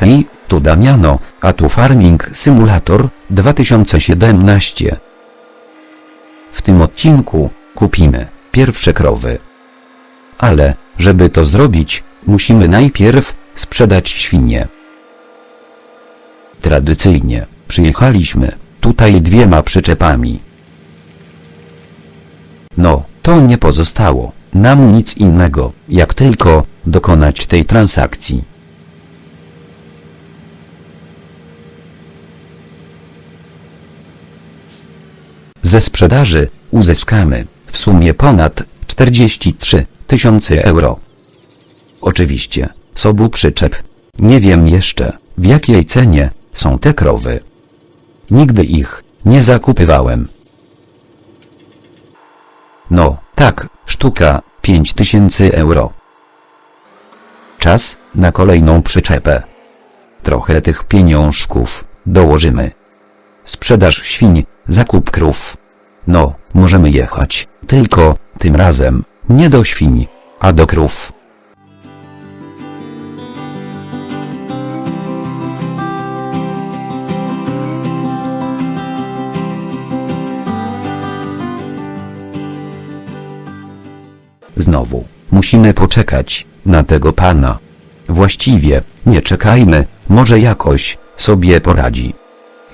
Hej, tu Damiano, a tu Farming Simulator 2017. W tym odcinku kupimy pierwsze krowy. Ale, żeby to zrobić, musimy najpierw sprzedać świnie. Tradycyjnie przyjechaliśmy tutaj dwiema przyczepami. No, to nie pozostało nam nic innego, jak tylko dokonać tej transakcji. Ze sprzedaży uzyskamy w sumie ponad 43 tysiące euro. Oczywiście, z obu przyczep. Nie wiem jeszcze, w jakiej cenie są te krowy. Nigdy ich nie zakupywałem. No, tak, sztuka 5000 euro. Czas na kolejną przyczepę. Trochę tych pieniążków dołożymy. Sprzedaż świń, zakup krów. No, możemy jechać, tylko tym razem nie do świń, a do krów. Znowu, musimy poczekać na tego pana. Właściwie, nie czekajmy, może jakoś sobie poradzi.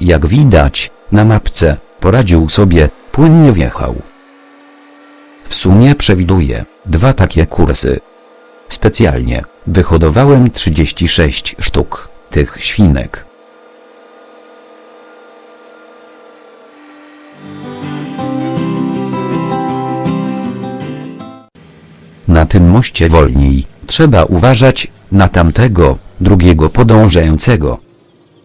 Jak widać, na mapce, poradził sobie, płynnie wjechał. W sumie przewiduję dwa takie kursy. Specjalnie wyhodowałem 36 sztuk tych świnek. Na tym moście wolniej, trzeba uważać na tamtego, drugiego podążającego.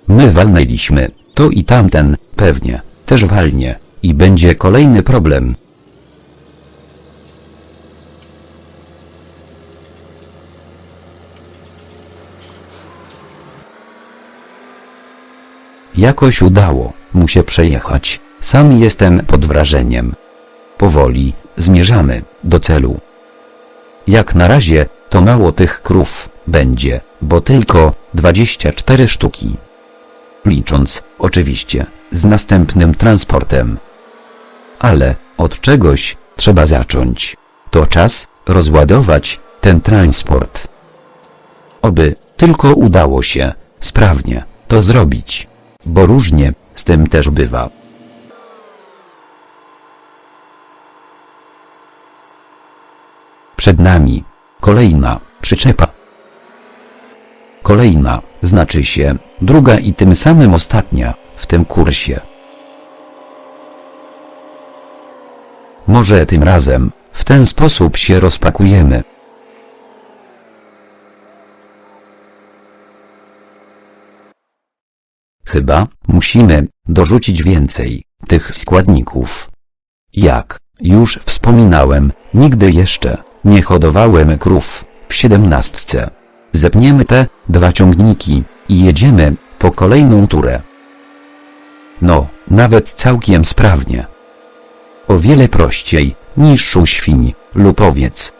My walnęliśmy, to i tamten, pewnie, też walnie, i będzie kolejny problem. Jakoś udało mu się przejechać, sam jestem pod wrażeniem. Powoli, zmierzamy do celu. Jak na razie, to mało tych krów będzie, bo tylko 24 sztuki. Licząc, oczywiście, z następnym transportem. Ale, od czegoś, trzeba zacząć. To czas, rozładować, ten transport. Oby, tylko udało się, sprawnie, to zrobić. Bo różnie, z tym też bywa. Przed nami, kolejna, przyczepa. Kolejna, znaczy się, druga i tym samym ostatnia, w tym kursie. Może tym razem, w ten sposób się rozpakujemy. Chyba, musimy, dorzucić więcej, tych składników. Jak, już wspominałem, nigdy jeszcze, nie hodowałem krów, w siedemnastce. Zepniemy te, dwa ciągniki, i jedziemy, po kolejną turę. No, nawet całkiem sprawnie. O wiele prościej, niż u świń, lub owiec.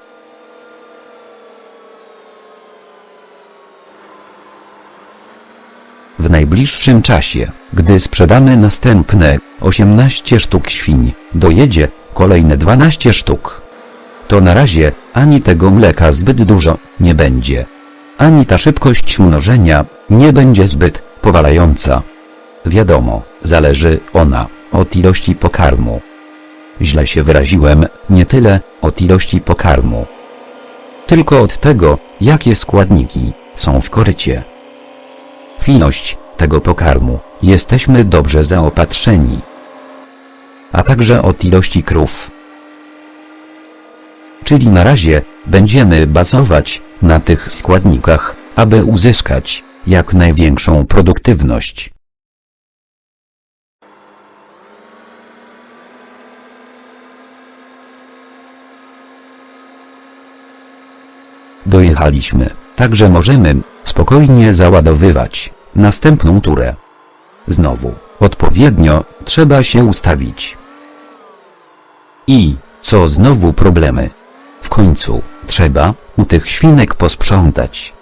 W najbliższym czasie, gdy sprzedamy następne 18 sztuk świń, dojedzie kolejne 12 sztuk. To na razie ani tego mleka zbyt dużo nie będzie. Ani ta szybkość mnożenia nie będzie zbyt powalająca. Wiadomo, zależy ona od ilości pokarmu. Źle się wyraziłem, nie tyle od ilości pokarmu, tylko od tego, jakie składniki są w korycie. W ilość tego pokarmu jesteśmy dobrze zaopatrzeni, a także od ilości krów. Czyli na razie będziemy bazować na tych składnikach, aby uzyskać jak największą produktywność. Dojechaliśmy, także możemy spokojnie załadowywać następną turę. Znowu, odpowiednio trzeba się ustawić. I, co znowu problemy. W końcu, Trzeba u tych świnek posprzątać.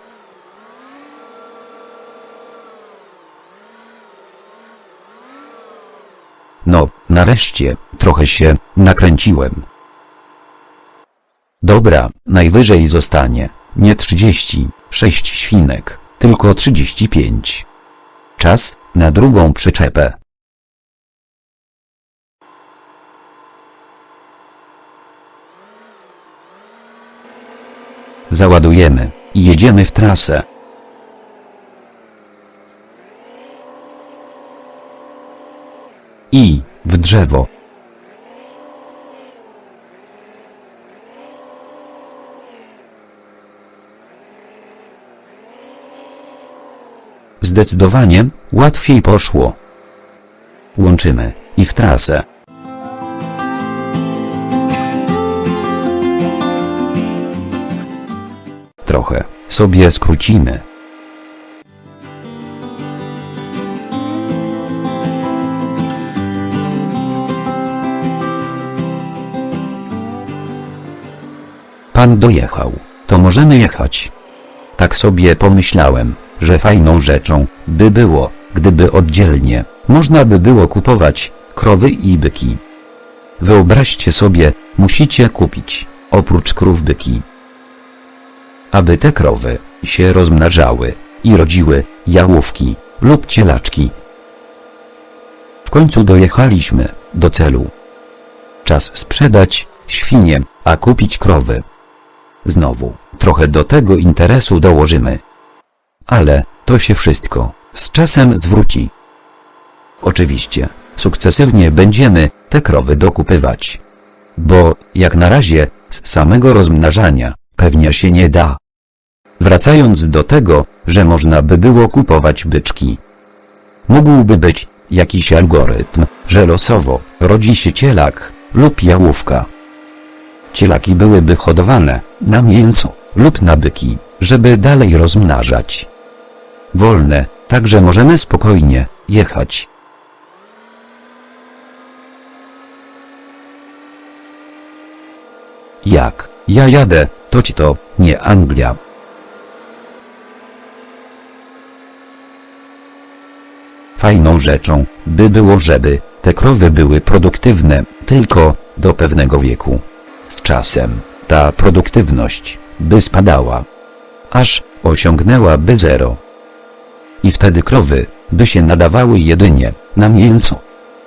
No, nareszcie, trochę się nakręciłem. Dobra, najwyżej zostanie, nie 36 świnek, tylko 35. Czas na drugą przyczepę. Załadujemy i jedziemy w trasę. I w drzewo. Zdecydowanie łatwiej poszło. Łączymy i w trasę. Sobie skrócimy. Pan dojechał, to możemy jechać. Tak sobie pomyślałem, że fajną rzeczą by było, gdyby oddzielnie można by było kupować krowy i byki. Wyobraźcie sobie, musicie kupić, oprócz krów byki. Aby te krowy się rozmnażały i rodziły jałówki lub cielaczki. W końcu dojechaliśmy do celu. Czas sprzedać świnie, a kupić krowy. Znowu, trochę do tego interesu dołożymy. Ale, to się wszystko, z czasem zwróci. Oczywiście, sukcesywnie będziemy te krowy dokupywać. Bo, jak na razie, z samego rozmnażania, pewnie się nie da. Wracając do tego, że można by było kupować byczki. Mógłby być jakiś algorytm, że losowo rodzi się cielak lub jałówka. Cielaki byłyby hodowane na mięso lub na byki, żeby dalej rozmnażać. Wolne, także możemy spokojnie jechać. Jak ja jadę, to ci to nie Anglia. Fajną rzeczą by było, żeby te krowy były produktywne tylko do pewnego wieku. Z czasem ta produktywność by spadała, aż osiągnęłaby zero. I wtedy krowy by się nadawały jedynie na mięso.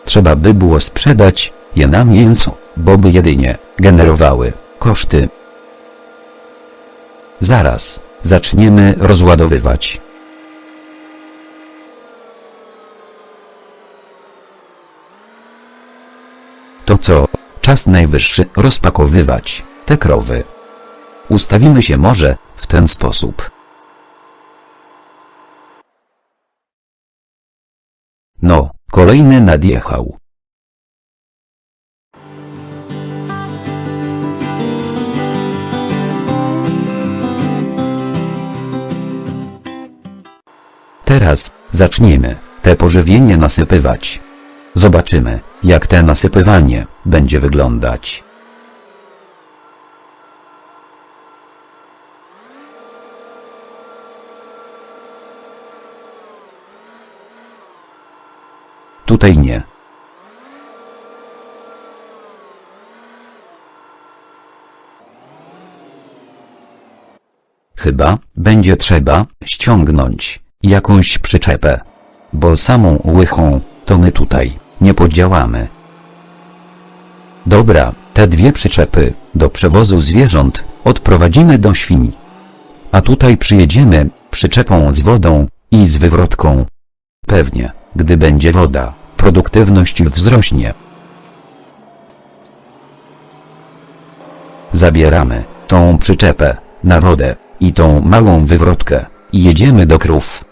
Trzeba by było sprzedać je na mięso, bo by jedynie generowały koszty. Zaraz zaczniemy rozładowywać. To co, czas najwyższy rozpakowywać te krowy. Ustawimy się może w ten sposób. No, kolejny nadjechał. Teraz zaczniemy te pożywienie nasypywać. Zobaczymy, jak te nasypywanie będzie wyglądać. Tutaj nie. Chyba będzie trzeba ściągnąć jakąś przyczepę. Bo samą łychą to my tutaj nie podziałamy. Dobra, te dwie przyczepy do przewozu zwierząt odprowadzimy do świń. A tutaj przyjedziemy przyczepą z wodą i z wywrotką. Pewnie, gdy będzie woda, produktywność wzrośnie. Zabieramy tą przyczepę na wodę i tą małą wywrotkę i jedziemy do krów.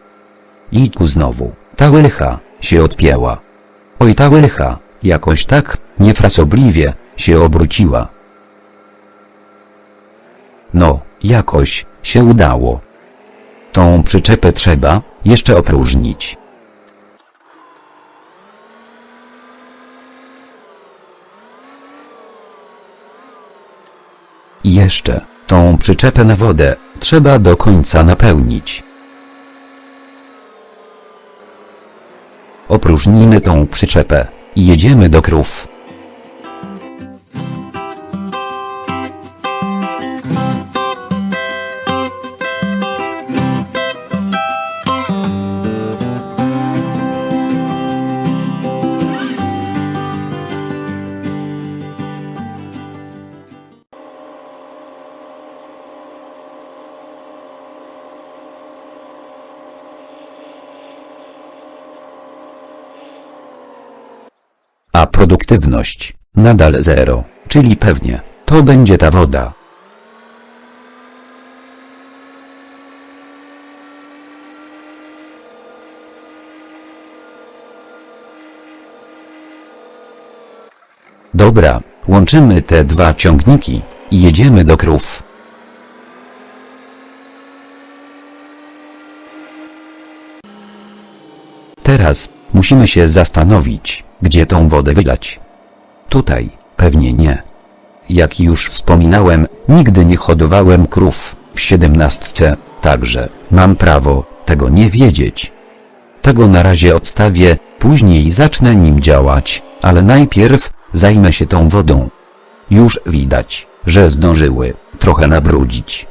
I tu znowu, ta łycha się odpięła. Oj ta łycha, jakoś tak niefrasobliwie się obróciła. No, jakoś się udało. Tą przyczepę trzeba jeszcze opróżnić. I jeszcze, tą przyczepę na wodę, trzeba do końca napełnić. Opróżnimy tą przyczepę, i jedziemy do krów. A produktywność nadal zero, czyli pewnie to będzie ta woda. Dobra, łączymy te dwa ciągniki i jedziemy do krów. Teraz musimy się zastanowić, gdzie tą wodę wylać. Tutaj pewnie nie. Jak już wspominałem, nigdy nie hodowałem krów w siedemnastce, także mam prawo tego nie wiedzieć. Tego na razie odstawię, później zacznę nim działać, ale najpierw zajmę się tą wodą. Już widać, że zdążyły trochę nabrudzić.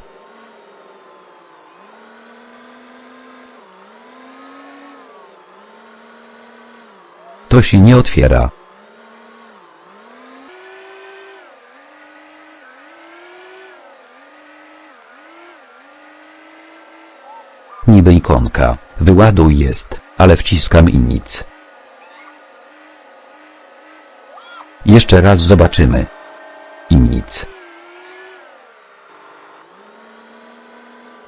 To się nie otwiera. Niby ikonka, wyładuj jest, ale wciskam i nic. Jeszcze raz zobaczymy. I nic.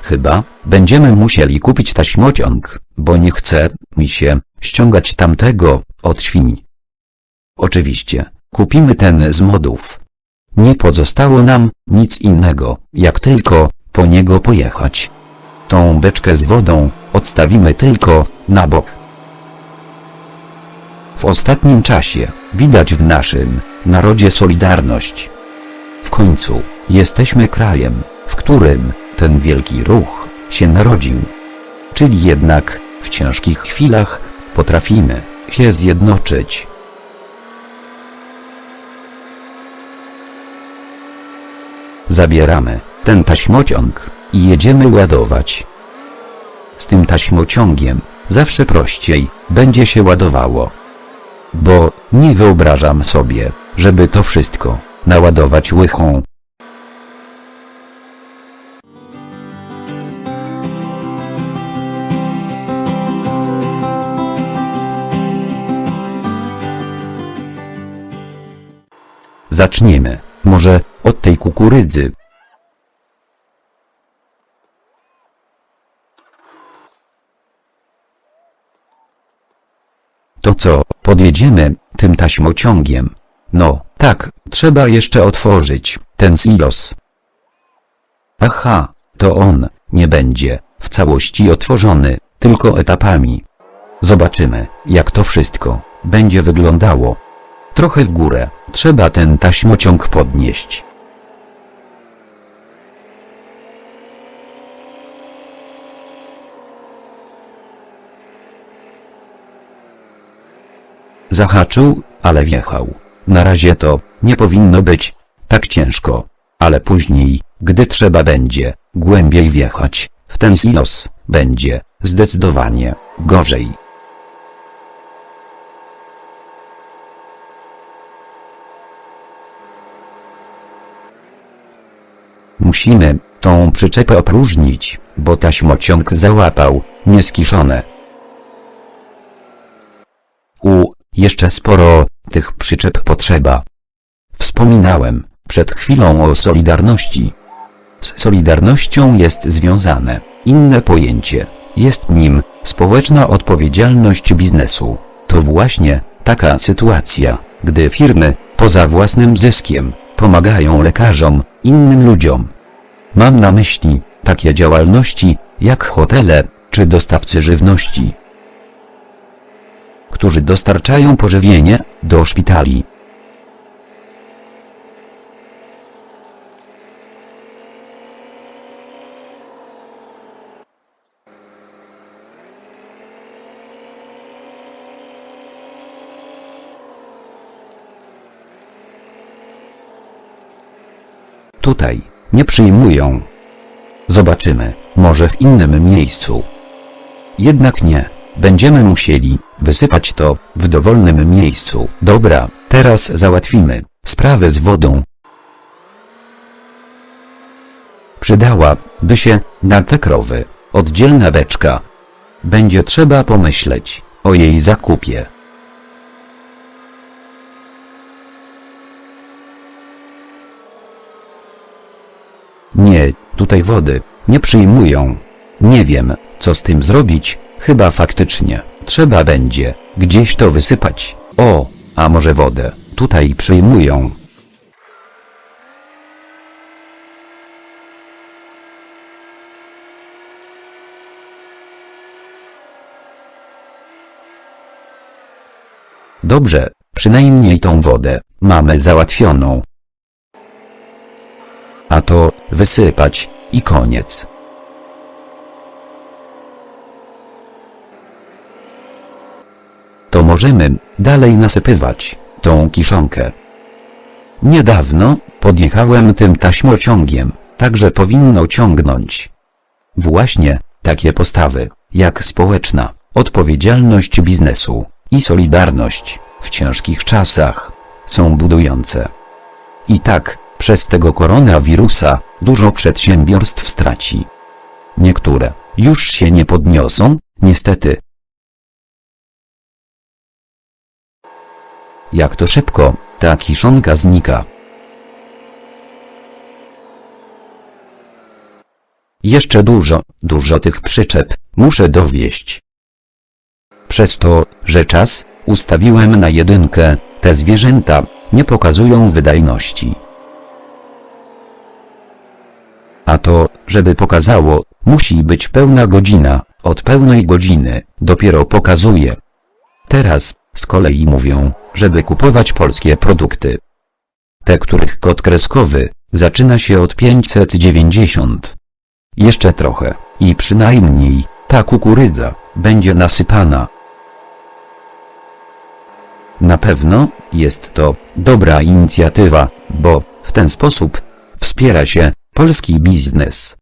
Chyba będziemy musieli kupić taśmociąg, bo nie chce mi się ściągać tamtego od świń. Oczywiście, kupimy ten z modów. Nie pozostało nam nic innego, jak tylko po niego pojechać. Tą beczkę z wodą odstawimy tylko na bok. W ostatnim czasie widać w naszym narodzie solidarność. W końcu jesteśmy krajem, w którym ten wielki ruch się narodził. Czyli jednak w ciężkich chwilach potrafimy się zjednoczyć. Zabieramy ten taśmociąg i jedziemy ładować. Z tym taśmociągiem zawsze prościej będzie się ładowało. Bo nie wyobrażam sobie, żeby to wszystko naładować łychą. Zaczniemy, może, od tej kukurydzy. To co, podjedziemy tym taśmociągiem? No, tak, trzeba jeszcze otworzyć ten silos. Aha, to on nie będzie w całości otworzony, tylko etapami. Zobaczymy, jak to wszystko będzie wyglądało. Trochę w górę, trzeba ten taśmociąg podnieść. Zahaczył, ale wjechał. Na razie to nie powinno być tak ciężko. Ale później, gdy trzeba będzie głębiej wjechać w ten silos, będzie zdecydowanie gorzej. Musimy tą przyczepę opróżnić, bo taśmociąg załapał nieskiszone. U, jeszcze sporo tych przyczep potrzeba. Wspominałem przed chwilą o solidarności. Z solidarnością jest związane inne pojęcie. Jest nim społeczna odpowiedzialność biznesu. To właśnie taka sytuacja, gdy firmy poza własnym zyskiem pomagają lekarzom, innym ludziom. Mam na myśli takie działalności, jak hotele czy dostawcy żywności, którzy dostarczają pożywienie do szpitali. Tutaj nie przyjmują. Zobaczymy, może w innym miejscu. Jednak nie. Będziemy musieli wysypać to w dowolnym miejscu. Dobra, teraz załatwimy sprawę z wodą. Przydałaby się na te krowy oddzielna beczka. Będzie trzeba pomyśleć o jej zakupie. Tutaj wody nie przyjmują. Nie wiem, co z tym zrobić, chyba faktycznie trzeba będzie gdzieś to wysypać. O, a może wodę tutaj przyjmują. Dobrze, przynajmniej tą wodę mamy załatwioną. A to wysypać i koniec. To możemy dalej nasypywać tą kiszonkę. Niedawno podjechałem tym taśmociągiem, także powinno ciągnąć. Właśnie takie postawy, jak społeczna odpowiedzialność biznesu i solidarność w ciężkich czasach są budujące. I tak, przez tego koronawirusa dużo przedsiębiorstw straci. Niektóre już się nie podniosą, niestety. Jak to szybko ta kiszonka znika. Jeszcze dużo, dużo tych przyczep muszę dowieść. Przez to, że czas ustawiłem na jedynkę, te zwierzęta nie pokazują wydajności. A to, żeby pokazało, musi być pełna godzina, od pełnej godziny dopiero pokazuje. Teraz z kolei mówią, żeby kupować polskie produkty. Te, których kod kreskowy zaczyna się od 590. Jeszcze trochę i przynajmniej ta kukurydza będzie nasypana. Na pewno jest to dobra inicjatywa, bo w ten sposób wspiera się polski biznes.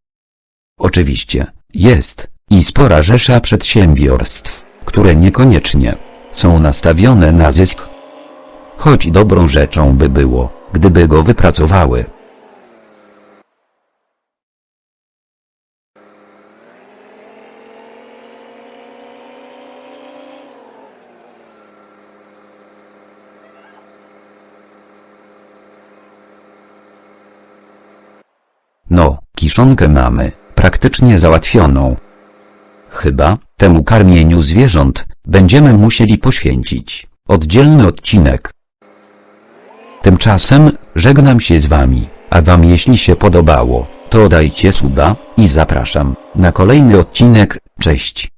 Oczywiście jest i spora rzesza przedsiębiorstw, które niekoniecznie są nastawione na zysk. Choć dobrą rzeczą by było, gdyby go wypracowały. No, kiszonkę mamy, praktycznie załatwioną. Chyba, temu karmieniu zwierząt, będziemy musieli poświęcić oddzielny odcinek. Tymczasem, żegnam się z wami, a wam jeśli się podobało, to dajcie suba i zapraszam na kolejny odcinek, cześć.